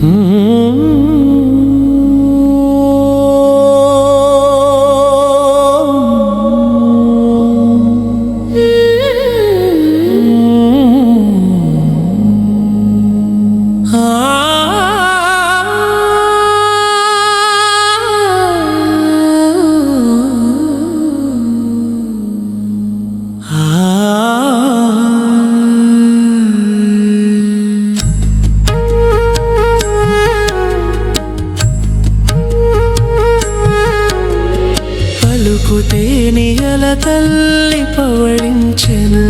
Mm-hmm. పలుకుతే నియల తల్లి పవళించెను.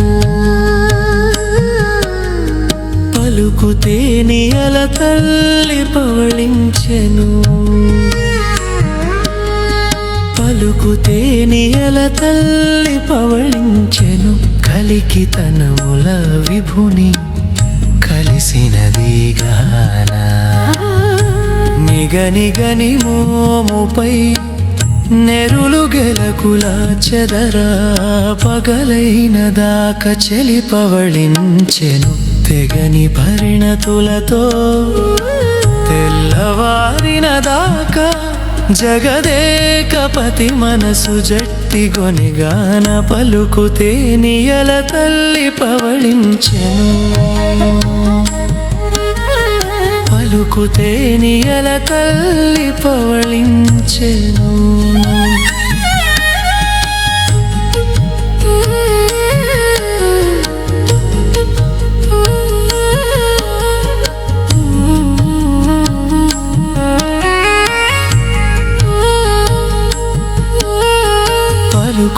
పలుకుతే తేనియల తల్లి పవళించెను. పలుకుతే తేనియల తల్లి పవళించెను. కలికి తనముల విభుని కలిసినదిగాన నిగనిగని మోముపై నెరులు గెలకుల చెదరా పగలైన దాక చెలి పవళించెను తెగని పరిణతులతో తెల్లవారిన దాకా జగదేకపతి మనసు జట్టి గొనిగాన పలుకుతే నియల తల్లి పవళించెను. పలుకుతే నియల తల్లి పవళించెను.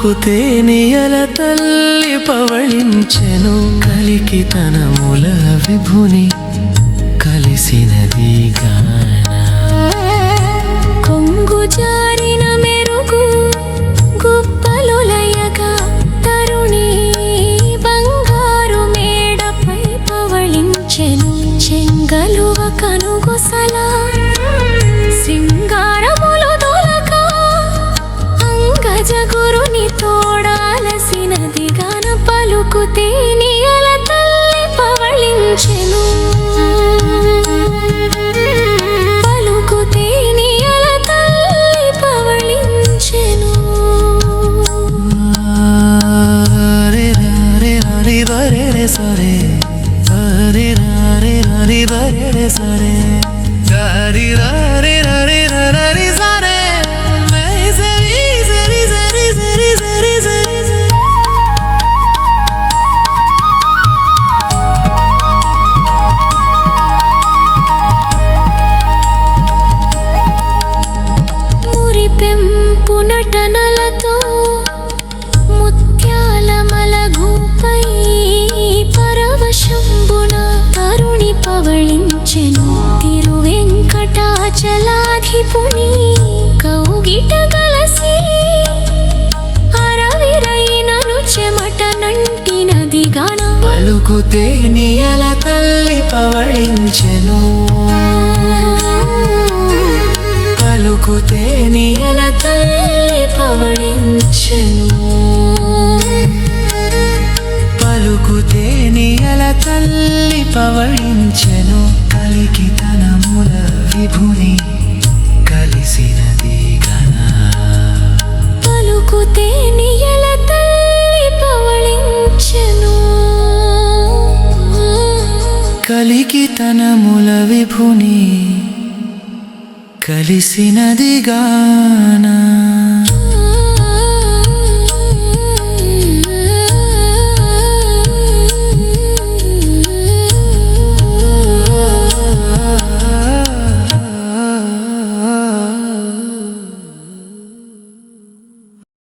పలుకుతే నియల తల్లి పవళించెను. కలికి తనముల విభుని కలిసినది గాన. కొంగు జారిన మెరుగు గుప్పలు లయగా తరుణి బంగారు మేడపై పవళించెను. చెంగలువ కనుగొసలా. ni va re re sa re Sa re ra re ra ni va తిరువెంకటాచలాధిపుని కౌగిట గలసి అరవిరైనను చెమట నంటినది గాన పలుకుతే నియల తల్లి పవళించెను. పలుకుతే నియల తల్లి పవళించెను. పలుకుతే నియల తల్లి పవళించెను. కలికి తనముల విభుని కలికితనముల విభుని కలిసినదిగానా